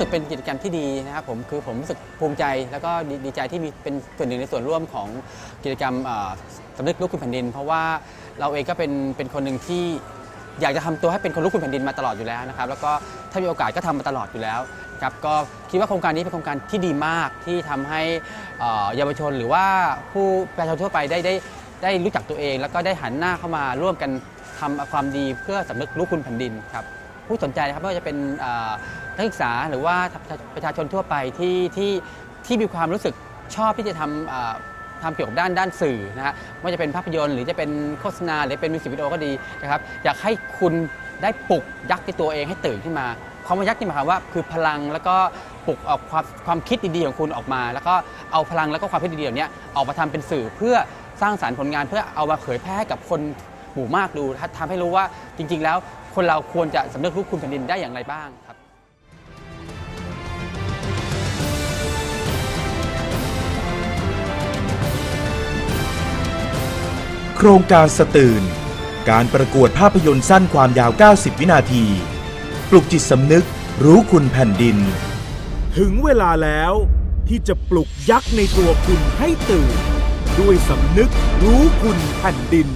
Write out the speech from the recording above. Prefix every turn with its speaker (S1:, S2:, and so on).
S1: สึกเป็นกิจกรรมที่ดีนะครับผมคือผมรู้สึกภูมิใจ แล้วก็ดีดใจที่มีเป็นส่วนหนึ่งในส่วนร่วมของกิจกรรมสำนึกลูกคุณแผ่นดิน เพราะว่าเราเองก็เป็นเป็นคนหนึ่งที่อยากจะทำตัวให้เป็นคนลูกคุณแผ่นดินมาตลอดอยู่แล้วนะครับแล้วก็ถ้ามีโอกาสก็ทำมาตลอดอยู่แล้วครับก็คิดว่าโครงการนี้เป็นโครงการที่ดีมากที่ทำให้เยาวชนหรือว่าผู้ประชาชนทั่วไปได้ได้ได้รู้จักตัวเอง แล้วก็ได้หันหน้าเข้ามาร่วมกันทำความดีเพื่อสำนึกลูกคุณแผ่นดินครับผู้สนใจนะครับไม่ว่าจะเป็น นักศึกษาหรือว่าประชาชนทั่วไปที่ที่ที่มีความรู้สึกชอบที่จะทำทำเกี่ยวกับด้านด้านสื่อนะฮะไม่ว่าจะเป็นภาพยนตร์หรือจะเป็นโฆษณาหรือเป็นมิวสิกวิดีโอก็ดีนะครับอยากให้คุณได้ปลุกยักษ์ในตัวเองให้ตื่นขึ้นมาความว่ายักษ์นี่หมายความว่าคือพลังแล้วก็ปลุกออกความความคิดดีๆของคุณออกมา แล้วก็เอาพลังแล้วก็ความคิดดีๆเหล่านี้ออกมาทำเป็นสื่อเพื่อสร้างสารรค์ผลงานเพื่อเอามาเผยแพร่ให้กับคนหมู่มากดูทำให้รู้ว่าจริง ๆ แล้วคนเราควรจะสำนึกรู้คุณแผ่นดินได้อย่างไรบ้างครับ
S2: โครงการสตื่น การประกวดภาพยนตร์สั้นความยาว 90 วินาที ปลุกจิตสำนึกรู้คุณแผ่นดิน
S3: ถึงเวลาแล้วที่จะปลุกยักษ์ในตัวคุณให้ตื่น ด้วยสำนึกรู้คุณแผ่นดิน